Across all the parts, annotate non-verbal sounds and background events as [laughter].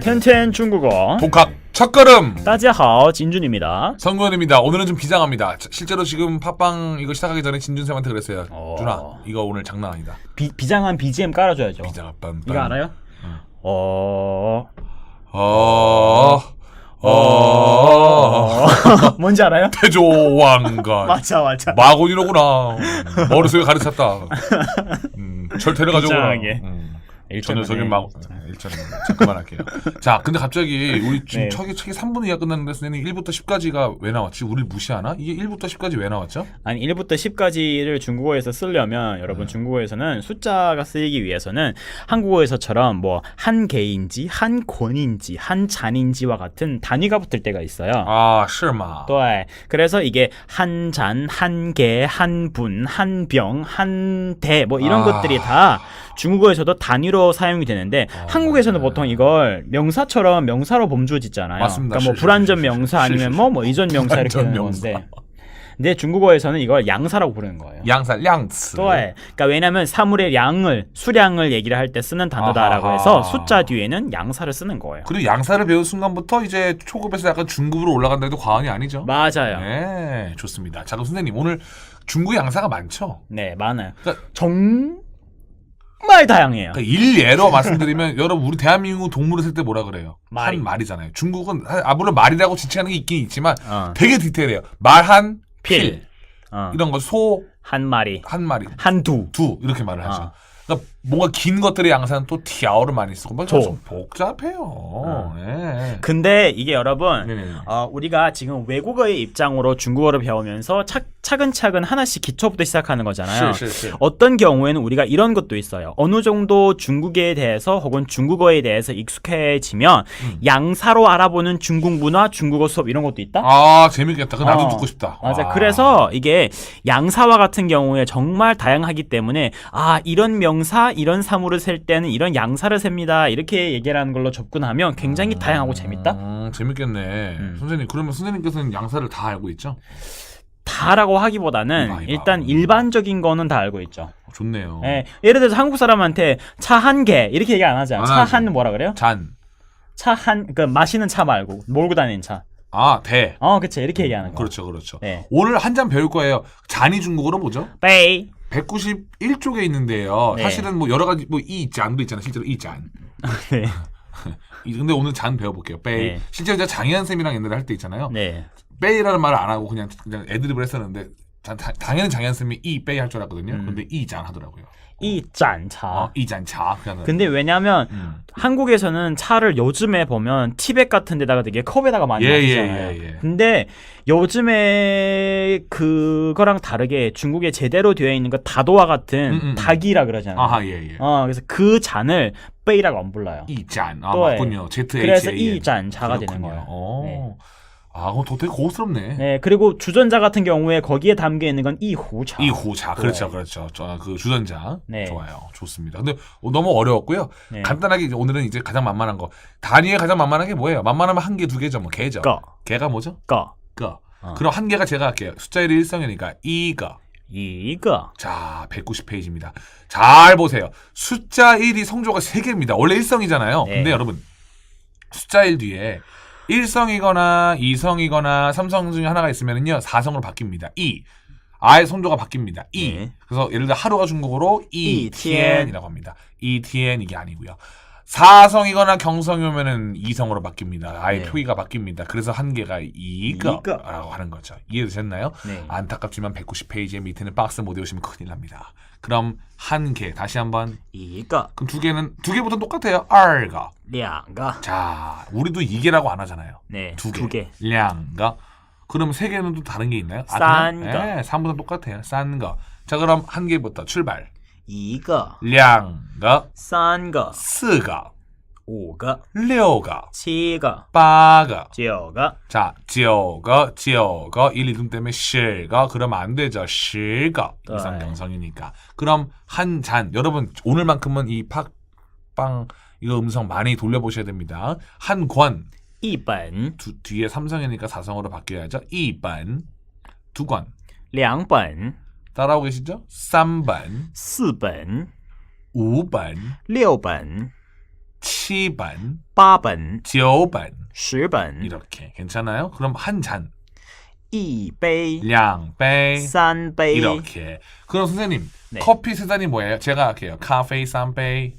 텐텐 중국어 독학 첫걸음 따지하오 진준입니다 성건입니다. 오늘은 좀 비장합니다. 실제로 지금 팟빵 이거 시작하기 전에 진준 쌤한테 그랬어요. 어. 준아 이거 오늘 장난 아니다. 비, 비장한 BGM 깔아줘야죠 비장 빰빰. 이거 알아요? 어... 어. 어. 어. [laughs] 뭔지 알아요? [laughs] 태조왕관 [laughs] 맞아 맞아 마곤이로구나. 머릿속에 가르쳤다. 음, 철퇴를 가져오구나. 비장하게. 음, 저 녀석이 네. 마 네. 1절입니다. 자, 그만할게요. 자, 근데 갑자기 우리 지금 네. 책이, 책이 3분 이하 끝났는데 선생님 1부터 10까지가 왜 나왔지? 우리 무시하나? 이게 1부터 10까지 왜 나왔죠? 아니 1부터 10까지를 중국어에서 쓰려면 여러분 네. 중국어에서는 숫자가 쓰이기 위해서는 한국어에서처럼 뭐 한 개인지 한 권인지 한 잔인지와 같은 단위가 붙을 때가 있어요. 아, 是吗? 네. 예. 그래서 이게 한 잔, 한 개, 한 분, 한 병, 한 대 뭐 이런 아. 것들이 다 중국어에서도 단위로 사용이 되는데 한 한국에서는 네. 보통 이걸 명사처럼 명사로 범주어 짓잖아요. 맞습니다. 그러니까 뭐 실, 불완전 실, 명사 실, 아니면 실, 뭐뭐 이전 명사 이렇게 불완전 되는 명사. 건데. 근데 중국어에서는 이걸 양사라고 부르는 거예요. 양사, 量词.또 그러니까 왜냐면 사물의 양을 수량을 얘기를 할 때 쓰는 단어다라고 아하하. 해서 숫자 뒤에는 양사를 쓰는 거예요. 그리고 양사를 배운 순간부터 이제 초급에서 약간 중급으로 올라간다 해도 과언이 아니죠. 맞아요. 네, 좋습니다. 자, 그럼 선생님 오늘 중국 양사가 많죠? 네, 많아요. 그러니까- 정 말 다양해요. 그러니까 일예로 말씀드리면 [laughs] 여러분 우리 대한민국 동물을 쓸 때 뭐라 그래요? 말이. 한 말이잖아요. 중국은 하- 아 물론 말이라고 지칭하는 게 있긴 있지만 어. 되게 디테일해요. 말 한 필, 필. 어. 이런 거 소 한 한 마리, 마리 한 두. 두 이렇게 말을 하죠. 어. 그러니까 뭔가 긴 것들의 양사는 또 티아오를 많이 쓰고 막 조. 좀 복잡해요. 네. 근데 이게 여러분 네네네. 어, 우리가 지금 외국어의 입장으로 중국어를 배우면서 차, 차근차근 하나씩 기초부터 시작하는 거잖아요. 실, 실, 실. 어떤 경우에는 우리가 이런 것도 있어요. 어느 정도 중국에 대해서 혹은 중국어에 대해서 익숙해지면 음. 양사로 알아보는 중국 문화, 중국어 수업 이런 것도 있다. 아 재밌겠다. 그 나도 어, 듣고 싶다. 맞아. 아. 그래서 이게 양사와 같은 경우에 정말 다양하기 때문에 아 이런 명사, 이런 사물을 셀 때는 이런 양사를 셉니다. 이렇게 얘기하는 걸로 접근하면 굉장히 다양하고 재밌다. 음, 재밌겠네. 음. 선생님 그러면 선생님께서는 양사를 다 알고 있죠? 다라고 하기보다는 이봐, 이봐. 일단 일반적인 거는 다 알고 있죠. 어, 좋네요. 예, 예를 들어서 한국 사람한테 차 한 개 이렇게 얘기 안 하잖아. 안차 하지. 한 뭐라 그래요? 잔. 차 한 그 마시는 차 말고 몰고 다니는 차. 아 대. 어, 그치 이렇게 얘기하는 거. 그렇죠, 그렇죠. 네. 오늘 한 잔 배울 거예요. 잔이 중국어로 뭐죠? 베이. 191쪽에 있는데요. 네. 사실은 뭐 여러 가지 뭐 이 잔도 있잖아요. 실제로 이 잔. 네. [laughs] 이- 근데 오늘 잔 배워볼게요. 빼이. 네. 실제로 제가 장희한 쌤이랑 옛날에 할 때 있잖아요. 네. 빼이라는 말을 안 하고 그냥 그냥 애드립을 했었는데 자, 다- 당연히 장희한 쌤이 이 빼이 할 줄 알았거든요. 음. 근데 이잔 하더라고요. 이잔 차. 어, 이잔 차. 그냥 근데 왜냐면 음. 한국에서는 차를 요즘에 보면 티백 같은 데다가 되게 컵에다가 많이 예, 마시잖아요. 예, 예, 예. 근데 요즘에 그거랑 다르게 중국에 제대로 되어 있는 거 다도와 같은 음, 음, 음. 닭이라 그러잖아요. 아하 예 예. 어, 그래서 그 잔을 베이라고 안 불러요. 이 잔. 아. 맞군요. Z H 그래서. 이잔 차가 되는. 거예요. 어. 네. 아, 더 되게 고급스럽네. 네, 그리고 주전자 같은 경우에 거기에 담겨 있는 건 이후차. 이후차 그렇죠 네. 그렇죠. 저, 그 주전자. 네. 좋아요. 좋습니다. 근데 어, 너무 어려웠고요. 네. 간단하게 이제 오늘은 이제 가장 만만한 거. 단위에 가장 만만한 게 뭐예요? 만만하면 한 개 두 개죠 뭐. 개죠. 거, 개가 뭐죠? 거, 거. 어. 그럼 한 개가 제가 할게요. 숫자 1이 일성이니까 이거. 이거. 자 190페이지입니다. 잘 보세요. 숫자 1이 성조가 3개입니다. 원래 일성이잖아요. 네. 근데 여러분 숫자 1 뒤에 일성이거나 이성이거나 삼성 중에 하나가 있으면은요 사성으로 바뀝니다. 이 아의 성조가 바뀝니다. 이 네. 그래서 예를 들어 하루가 중국어로 이티엔. 이티엔이라고 합니다. 이티엔 이게 아니고요. 사성이거나 경성이 오면은 이성으로 바뀝니다. 아의 네. 표기가 바뀝니다. 그래서 한 개가 이거. 이거라고 하는 거죠. 이해되셨나요? 네. 안타깝지만 190페이지의 밑에는 박스 못 외우시면 큰일 납니다. 그럼 한 개 다시 한번 이거. 그럼 두 개는 두 개부터 똑같아요. 알가 两个. 자, 우리도 이개라고 안 하잖아요. 네, 두 개. 두 개. 량가. 그럼 세 개는 또 다른 게 있나요? 싼 그냥? 거. 네, 3보다 똑같아요. 싼 거. 자, 그럼 한 개부터 출발. 一个,两个,三个,四个,五个,六个,七个,八个.九个. 자, 九个,九个, 1, 2등 때문에 10가 그러면 안 되죠. 10가 네. 이상 경성이니까. 그럼 한 잔. 여러분 오늘만큼은 이 팍빵 이거 음성 많이 돌려보셔야 됩니다. 한 권. 一本, 두, 뒤에 삼성이니까 사성으로 바뀌어야죠. 2번, 두 권. 两本, 따라오고 계시죠? 3번, 四本, 5번, 六本, 7 7번, 八本、 9번 十本、 이렇게 괜찮아요? 그럼 한 잔, 一杯、 량배 三杯、 이렇게. 그럼 선생님 네. 커피 세 잔이 뭐예요? 제가 할게요. 카페 3杯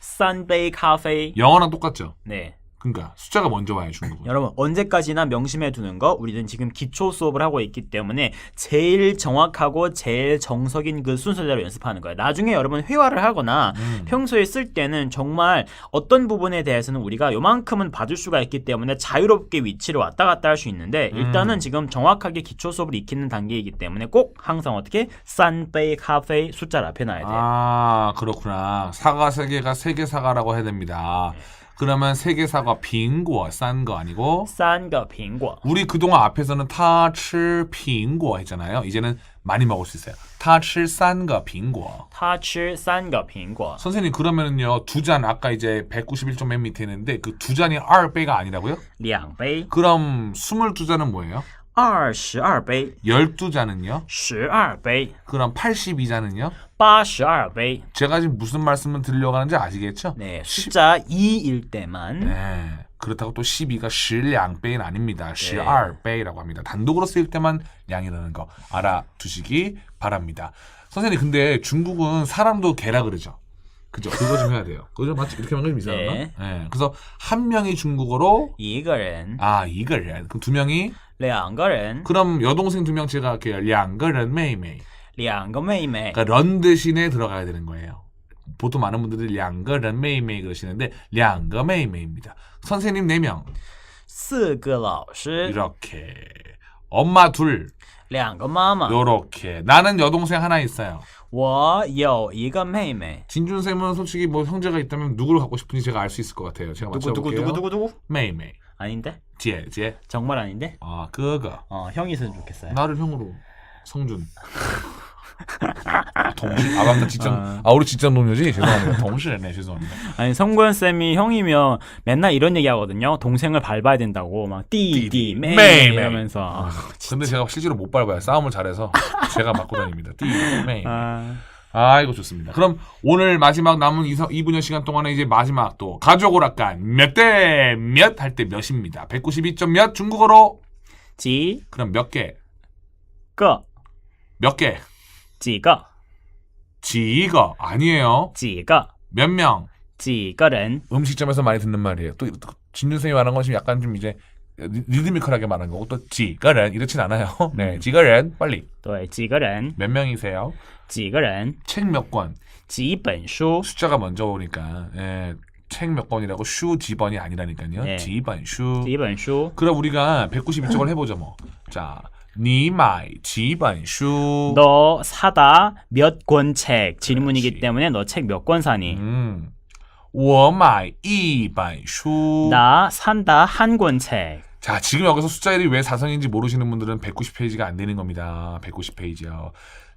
三杯咖啡。 영어랑 똑같죠? 네. 그러니까 숫자가 먼저 와요 중국은. 여러분 언제까지나 명심해 두는 거 우리는 지금 기초 수업을 하고 있기 때문에 제일 정확하고 제일 정석인 그 순서대로 연습하는 거예요. 나중에 여러분 회화를 하거나 음. 평소에 쓸 때는 정말 어떤 부분에 대해서는 우리가 요만큼은 봐줄 수가 있기 때문에 자유롭게 위치를 왔다 갔다 할 수 있는데 일단은 음. 지금 정확하게 기초 수업을 익히는 단계이기 때문에 꼭 항상 어떻게 싼베이 카페 숫자를 앞에 놔야 돼요. 아 그렇구나. 사과 세 개가 세 개 사과라고 해야 됩니다. 그러면 세 개 사과 빙고 싼 거 아니고 三个苹果 우리 그동안 앞에서는 타칠 빙고 했잖아요. 이제는 많이 먹을 수 있어요. 타칠 싼거 빙고. 他吃三个苹果 선생님 그러면은요 두 잔 아까 이제 191점 맨 밑에 있는데 그 두 잔이二杯가 아니라고요? 两杯 그럼 22잔은 뭐예요? 二十二杯 12잔은요? 十二杯 그럼 82잔은요? 八十二杯 제가 지금 무슨 말씀을 드리려고 하는지 아시겠죠? 네, 숫자 2일 때만 네. 그렇다고 또 12가 12배는 아닙니다. 12배라고 합니다. 단독으로 쓰일 때만 양이라는 거 알아두시기 바랍니다. 선생님 근데 중국은 사람도 개라 그러죠. 그죠? 그거 좀 해야 돼요. 그거 좀 맞지? 이렇게 하면 좀 이상한가? 네. 네. 그래서 한 명이 중국어로 一个人 아 이걸 그럼 두 명이 两个人 그럼 여동생 두 명 제가 할게요. 两个人妹妹. 两个妹妹 그러니까 런 대신에 들어가야 되는 거예요. 보통 많은 분들이 两个人妹妹 그러시는데 两个妹妹입니다 선생님 4명 四个老师 이렇게 엄마 둘 两个妈妈 요렇게 나는 여동생 하나 있어요. 我有一个妹妹 진준 쌤은 솔직히 뭐 형제가 있다면 누구를 갖고 싶은지 제가 알 수 있을 것 같아요. 제가 누구 누구 맞춰볼게요. 누구 누구 누구 메이메이, 아닌데 제, 제, 정말 아닌데 아 그거 어 형이 있으면 좋겠어요 나를 형으로 성준. [laughs] 아, 동시. 아 맞다 직장. 아. 아 우리 직장 동료지. 죄송합니다. 동시네 죄송합니다. 아니 성구현 쌤이 형이면 맨날 이런 얘기 하거든요 동생을 밟아야 된다고 막 띠띠 띠띠, 메이 메이, 메이. 이러면서 아, 근데 제가 실제로 못 밟아요. 싸움을 잘해서 제가 맞고 다닙니다. 띠, 메이. 아, 아, 이거 좋습니다. 그럼 오늘 마지막 남은 2, 2분여 시간 동안에 이제 마지막 또 가족 오락관 몇 대 몇 할 때 몇입니다. 192점 몇 중국어로 几 그럼 몇 개? 个몇 개? 几个 지가 아니에요. 几个 몇 명? 几个人 음식점에서 많이 듣는 말이에요. 또 진준 쌤이 말한 것이 약간 좀 이제 리- 리드미컬하게 말한 거고 또 지가ren 이렇진 않아요. [laughs] 네, 지가ren 빨리 对几个人 몇 명이세요? 几个人 책 몇 권? 几本书 숫자가 먼저 오니까 예, 책 몇 권이라고 슈 지번이 아니라니까요. 네. 지번 슈. 几本书 그럼 우리가 192쪽을 해보죠 뭐. 자, 니마이 지번 슈. 너 사다 몇 권 책 질문이기 그렇지. 때문에 너 책 몇 권 사니 음. 我买一本书. 나 산다 한 권 책 자, 지금 여기서 숫자 1이 왜 사성인지 모르시는 분들은 190페이지가 안 되는 겁니다. 190페이지요.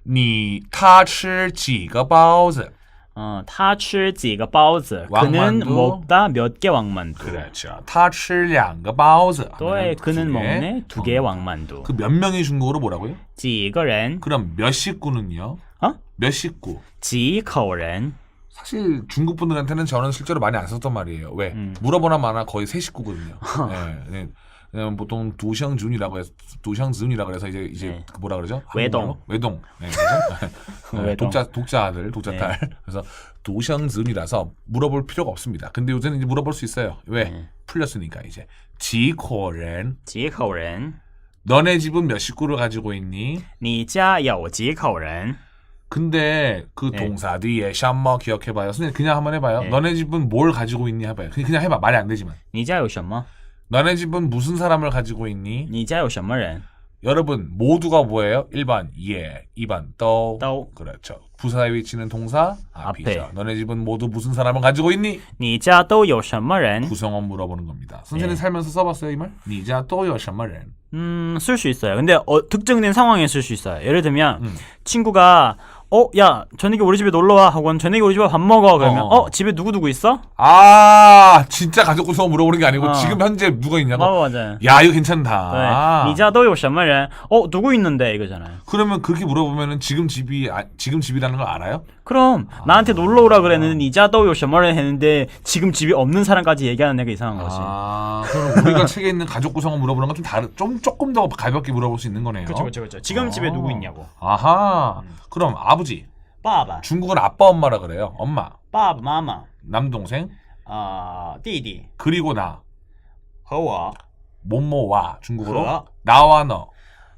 你他吃几个包子? 어, 他吃几个包子 그는 왕만두? 먹다 몇 개 왕만두 그렇죠. 他吃两个包子. 또에 그는 두 개. 먹네 두 개의 왕만두 그 몇 명이 중국어로 뭐라고요? 几个人 그럼 몇 식구는요? 어? 몇 식구? 几口人 사실 중국 분들한테는 저는 실제로 많이 안 썼단 말이에요. 왜? 음. 물어보나 마나 거의 세 식구거든요. [laughs] 네, 네. 그냥 보통 두샹준이라고 해서 두샹준이라고 해서 이제 이제 네. 그 뭐라 그러죠? 외동. 한국말로? 외동. 네, [laughs] 그죠? 네, 외동. 독자 독자 아들, 독자 네. 딸. [laughs] 그래서 두샹준이라서 물어볼 필요가 없습니다. 근데 요새는 이제 물어볼 수 있어요. 왜? 네. 풀렸으니까 이제 지코렌 几口人 너네 집은 몇 식구를 가지고 있니? 你家有几口人 근데 그 네. 동사 뒤에 샴머 기억해봐요. 선생님 그냥 한번 해봐요. 네. 너네 집은 뭘 가지고 있니 해봐요. 그냥, 그냥 해봐. 말이 안 되지만. 你家有什么 너네 집은 무슨 사람을 가지고 있니? 你家有什么人 여러분 모두가 뭐예요? 1번 예, 2번 또. 또. 그렇죠. 부사의 위치는 동사 앞이죠. 앞에. 너네 집은 모두 무슨 사람을 가지고 있니? 你家都有什么人 구성원 물어보는 겁니다. 선생님 네. 살면서 살면서 써봤어요 이 말? 니자 또요 샤마렌. 음, 쓸 수 있어요. 근데 어, 특정된 상황에 쓸 수 있어요. 예를 들면 음. 친구가 어, 야, 저녁에 우리 집에 놀러 와. 하고는 저녁에 우리 집에 밥 먹어. 그러면 어. 어, 집에 누구 누구 있어? 아 진짜 가족 구성원 물어보는 게 아니고 어. 지금 현재 누가 있냐고. 맞아, 맞아. 야 이거 괜찮다. 네. 你家都有什么人? 어, 누구 있는데 이거잖아요. 그러면 그렇게 물어보면은 지금 집이 아, 지금 집이라는 사는 걸 알아요? 그럼 아. 나한테 놀러 오라 그랬는데 이자도 요셔머를 했는데 지금 집이 없는 사람까지 얘기하는 애가 이상한 거지. 아, 그럼 우리가 책에 있는 가족 구성을 물어보는 건 좀 다른, 좀 조금 더 가볍게 물어볼 수 있는 거네요. 그렇죠, 그렇죠, 그렇죠. 지금 집에 누구 아. 있냐고. 아하. 그럼 아버지. 빠바, 중국은 아빠 엄마라 그래요. 엄마, 빠바 마마, 남동생, 아, 디디, 그리고 나. 허와. 모모와 중국어로 나와 너.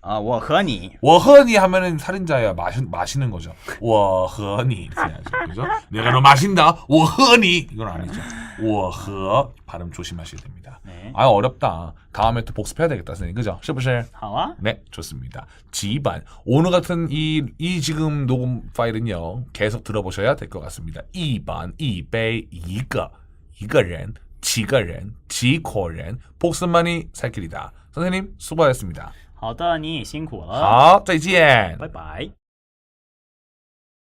啊，我和你. 워허니 하면은 살인자야 마시, 마시는 거죠. 워허니 이렇게 해야죠. 그죠? 내가 너 마신다. 워허니 이건 아니죠. 워허 발음 조심하셔야 됩니다. 네. 아 어렵다. 다음에 또 복습해야 되겠다, 선생님. 그죠? 是不是?好啊. 네, 좋습니다. 지반 오늘 같은 이, 이 지금 녹음 파일은요 계속 들어보셔야 될 것 같습니다. 一반, 一杯, 一个, 一个人, 几个人, 几口人, 복습만이 살 길이다. 선생님 수고하셨습니다. 好的，你也辛苦了，好，再见。拜拜。